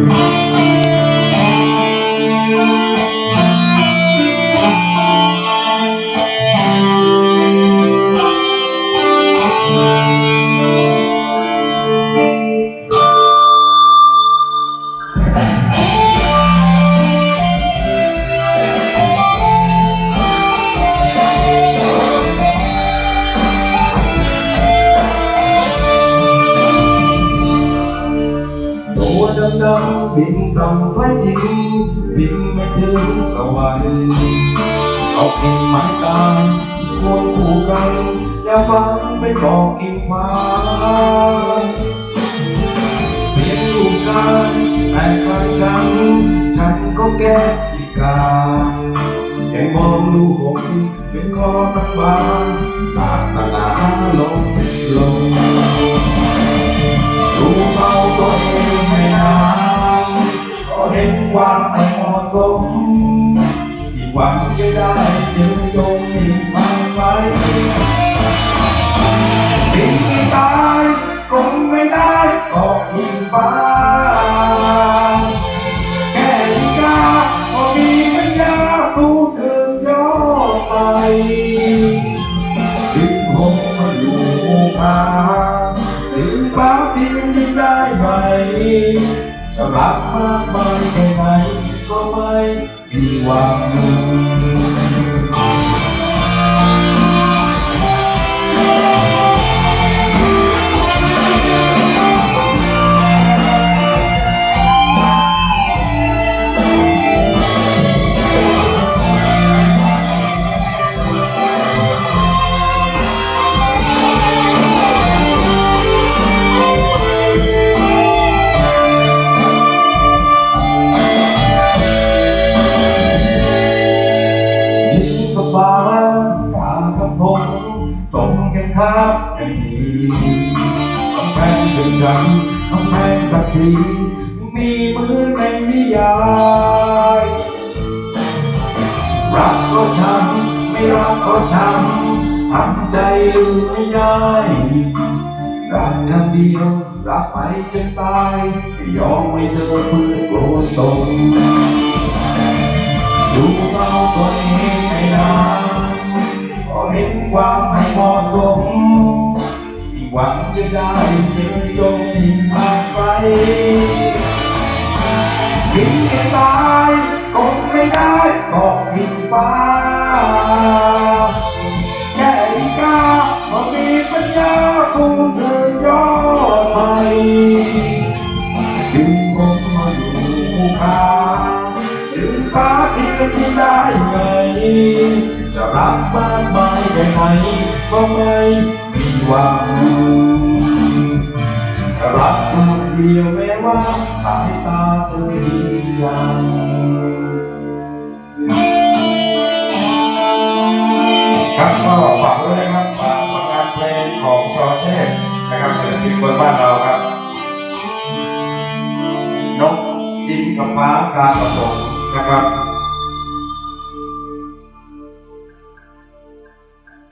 ตั บินต่ำไว้ยิงบินไม่ถึงสวรรค์เอากิ่งไม้ตายควรคู่กันอย่าฟังไปบอกกิ่งไม้เปลี่ยนรูปกายแต่กลายฉันฉันก็แก้อีกกาแค่มองดูหงเป็นคอตักบางตาตาหนาลงลง ฟ้าแค่ดีกาพอมีปัญญาสู้ถึงยอไปถึงหงมาอยู่คาถึงฟ้าที่ยิ่งได้ไหมจะรักมากมายแค่ไหนก็ไม่มีหวัง รงกันข้ามกันทีกำแพงจนฉันกำแพงสักทีมีมือในนิยายรักก็ช้ำไม่รักก็ช้ำทำใจลืมไม่ได้รักคำเดียวรักไปจนตายไม่ยอมไม่เดินเพื่อโกรธตนดูเงาตัวเอง ได้เจอโยมที่ผ่านไปยิงไม่ตายคงไม่ได้ก็ผิดฟ้า แค่ดีกาก็มีปัญญาสูงถึงยอดไปดึงผมมาอยู่ข้างดึงฟ้าเทียนที่ได้ไหมจะรักมากมายแค่ไหนก็ไม่มีหวัง ดียวแม้ว่าสายตาเธอจริงยังครับก็ฝากด้วยนะครับฝากผลงานเพลงของชอเชษนะครับศิลปินคนบ้านเราครับ นกดินกับฟ้าการผสมนะครับ